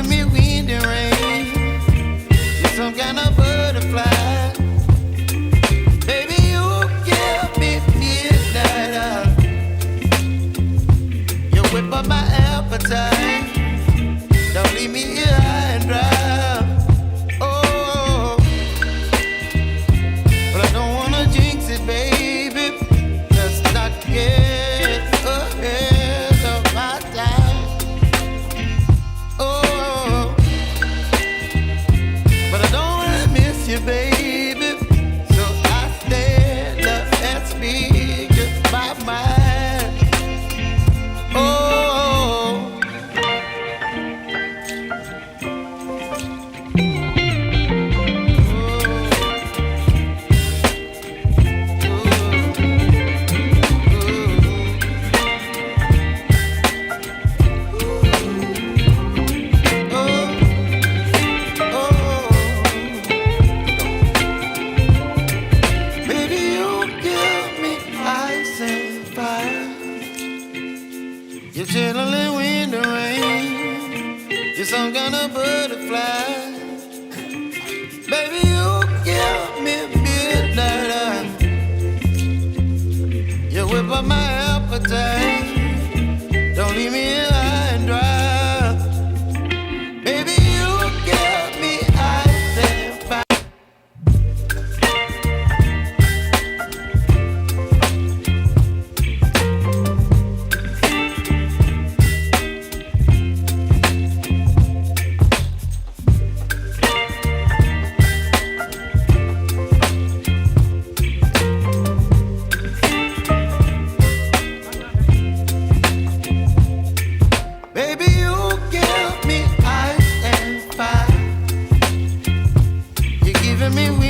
You're me rain. You're some kind of butterfly. Baby, you give me midnight. You whip up my appetite. Don't leave me here high and dry. You, baby. Chilling wind and rain. You're some kind of butterfly. Baby, you give me midnight. You whip up my appetite. me. We